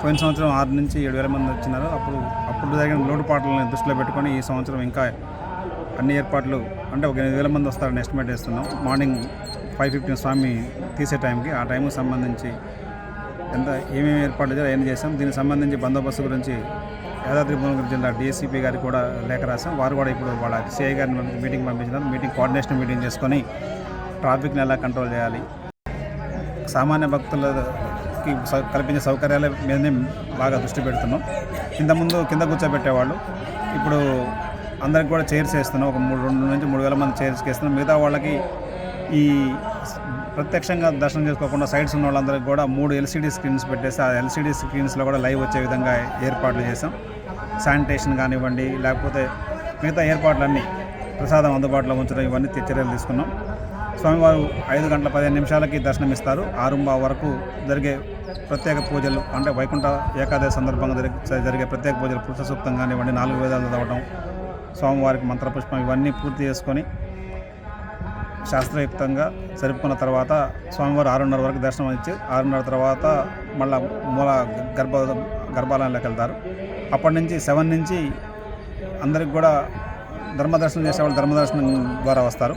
పోయిన సంవత్సరం ఆరు నుంచి ఏడు వేల మంది వచ్చినారు. అప్పుడు అప్పుడు జరిగిన లోటుపాట్లను దృష్టిలో పెట్టుకొని ఈ సంవత్సరం ఇంకా అన్ని ఏర్పాట్లు అంటే ఒక ఎనిమిది వేల మంది వస్తారని ఎస్టిమేట్ చేస్తున్నాం. మార్నింగ్ ఫైవ్ ఫిఫ్టీన్ స్వామి తీసే టైంకి ఆ టైంకి సంబంధించి ఎంత ఏమేమి ఏర్పాట్లు చేయాలి ఏం చేసాం దీనికి సంబంధించి బందోబస్తు గురించి యాదాద్రి భువనగిరి జిల్లా డీసీపీ గారికి కూడా లేఖ రాసాం వారు కూడా ఇప్పుడు వాళ్ళ సిఐ గారిని మీటింగ్ పంపించినారు. మీటింగ్ కోఆర్డినేషన్ మీటింగ్ చేసుకొని ట్రాఫిక్ని ఎలా కంట్రోల్ చేయాలి? సామాన్య భక్తుల సౌ- కల్పించే సౌకర్యాల మీదనే బాగా దృష్టి పెడుతున్నాం. ఇంతకుముందు కింద కూర్చోబెట్టేవాళ్ళు. ఇప్పుడు అందరికి కూడా చైర్స్ వేస్తున్నాం. ఒక మూడు రెండు నుంచి మూడు వేల మంది చైర్స్కి వేస్తున్నాం. మిగతా వాళ్ళకి ఈ ప్రత్యక్షంగా దర్శనం చేసుకోకుండా సైడ్స్ ఉన్న వాళ్ళందరికీ కూడా మూడు ఎల్సీడీ స్క్రీన్స్ పెట్టేసి ఆ ఎల్సీడీ స్క్రీన్స్లో కూడా లైవ్ వచ్చే విధంగా ఏర్పాట్లు చేసాం శానిటేషన్ కానివ్వండి లేకపోతే మిగతా ఏర్పాట్లన్నీ ప్రసాదం అందుబాటులో ఉంచడం ఇవన్నీ చర్యలు తీసుకున్నాం. స్వామివారు ఐదు గంటల పదిహేను నిమిషాలకి దర్శనమిస్తారు. ఆరుంబా వరకు జరిగే ప్రత్యేక పూజలు అంటే వైకుంఠ ఏకాదశి సందర్భంగా జరిగే జరిగే ప్రత్యేక పూజలు పురుష సూక్తం కానివ్వండి నాలుగు వేదాలు చదవడం స్వామివారికి మంత్రపుష్పం ఇవన్నీ పూర్తి చేసుకొని శాస్త్రయుక్తంగా జరుపుకున్న తర్వాత స్వామివారు ఆరున్నర వరకు దర్శనం ఇచ్చి ఆరున్నర తర్వాత మళ్ళీ మూల గర్భ గర్భాలయంలోకి వెళ్తారు. అప్పటి నుంచి సెవెన్ నుంచి అందరికి కూడా ధర్మదర్శనం చేసేవాళ్ళు ధర్మదర్శనం ద్వారా వస్తారు.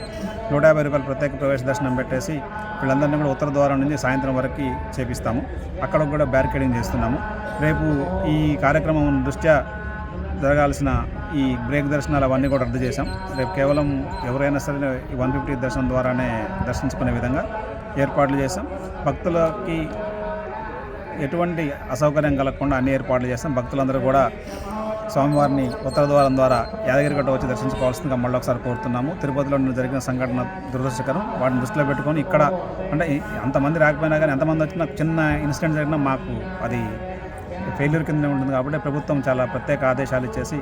నూట యాభై రూపాయలు ప్రత్యేక ప్రవేశ దర్శనం పెట్టేసి వీళ్ళందరినీ కూడా ఉత్తర ద్వారం నుంచి సాయంత్రం వరకు చేపిస్తాము. అక్కడ కూడా బ్యారికేడింగ్ చేస్తున్నాము. రేపు ఈ కార్యక్రమం దృష్ట్యా జరగాల్సిన ఈ బ్రేక్ దర్శనాలు అవన్నీ కూడా రద్దు చేశాం. రేపు కేవలం ఎవరైనా సరే ఈ వన్ ఫిఫ్టీ దర్శనం ద్వారానే దర్శించుకునే విధంగా ఏర్పాట్లు చేశాం. భక్తులకి ఎటువంటి అసౌకర్యం కలగకుండా అన్ని ఏర్పాట్లు చేస్తాం భక్తులందరూ కూడా స్వామివారిని ఉత్తర ద్వారం ద్వారా యాదగిరిగట్ట వచ్చి దర్శించుకోవాల్సిందిగా మళ్ళీ ఒకసారి కోరుతున్నాము. తిరుపతిలో జరిగిన సంఘటన దురదృష్టకరం. వాటిని దృష్టిలో పెట్టుకొని ఇక్కడ అంటే అంతమంది రాకపోయినా కానీ ఎంతమంది వచ్చినా చిన్న ఇన్సిడెంట్ జరిగినా మాకు అది ఫెయిల్యూర్ కింద ఉంటుంది కాబట్టి ప్రభుత్వం చాలా ప్రత్యేక ఆదేశాలు ఇచ్చేసి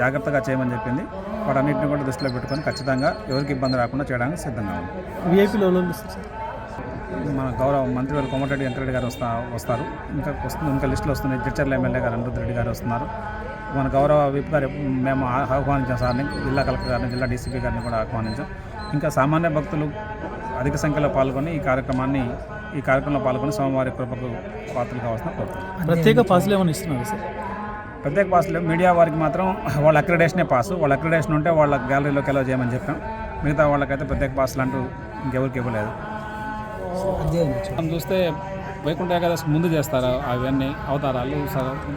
జాగ్రత్తగా చేయమని చెప్పింది. వాటన్నిటిని కూడా దృష్టిలో పెట్టుకొని ఖచ్చితంగా ఎవరికి ఇబ్బంది రాకుండా చేయడానికి సిద్ధంగా ఉంది విఐపీలో మన గౌరవ మంత్రివారు కోమటిరెడ్డి వెంకరెడ్డి గారు వస్తా వస్తారు. ఇంకా వస్తుంది ఇంకా లిస్టులో వస్తున్నాయి. జడ్చర్ల ఎమ్మెల్యే గారు అనిరుద్ధ రెడ్డి గారు వస్తున్నారు. మన గౌరవ విప్ గారు మేము ఆహ్వానించాం సార్ని జిల్లా కలెక్టర్ గారిని జిల్లా డీసీపీ గారిని కూడా ఆహ్వానించాం. ఇంకా సామాన్య భక్తులు అధిక సంఖ్యలో పాల్గొని ఈ కార్యక్రమాన్ని ఈ కార్యక్రమంలో పాల్గొని స్వామివారి కృపకు పాత్రలు కావాల్సిన కోరుతున్నాం. ప్రత్యేక పాసులు ఏమైనా ఇస్తున్నారు సార్? ప్రత్యేక పాసులు మీడియా వారికి మాత్రం వాళ్ళ అక్రిడేషనే పాసు. వాళ్ళ అక్రిడేషన్ ఉంటే వాళ్ళ గ్యాలరీలోకి ఎలా చేయమని చెప్పాం. మిగతా వాళ్ళకైతే ప్రత్యేక పాసులు అంటూ ఇంకెవరికి ఇవ్వలేదు. మనం చూస్తే వైకుంఠ ఏకాదశి ముందు చేస్తారు అవన్నీ అవతారాలు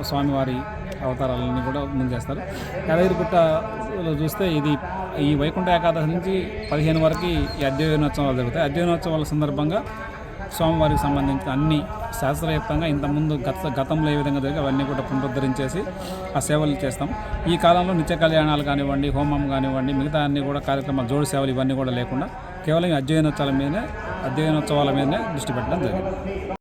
స్వామివారి అవతారాలన్నీ కూడా ముందు చేస్తారు. యాదగిరిగుట్టలో చూస్తే ఇది ఈ వైకుంఠ ఏకాదశి నుంచి పదిహేను వరకు ఈ అధ్యయనోత్సవాలు జరుగుతాయి. అధ్యయనోత్సవాల సందర్భంగా స్వామివారికి సంబంధించిన అన్ని శాస్త్రయుక్తంగా ఇంతకుముందు గత గతంలో ఏ విధంగా జరిగి అవన్నీ కూడా పునరుద్ధరించేసి ఆ సేవలు చేస్తాం. ఈ కాలంలో నిత్య కళ్యాణాలు కానివ్వండి హోమం కానివ్వండి మిగతా అన్ని కూడా కార్యక్రమాలు జోడు సేవలు ఇవన్నీ కూడా లేకుండా కేవలం అధ్యయనోత్సవాల మీదనే అధ్యయనోత్సవాల మీదనే దృష్టి పెట్టడం జరిగింది.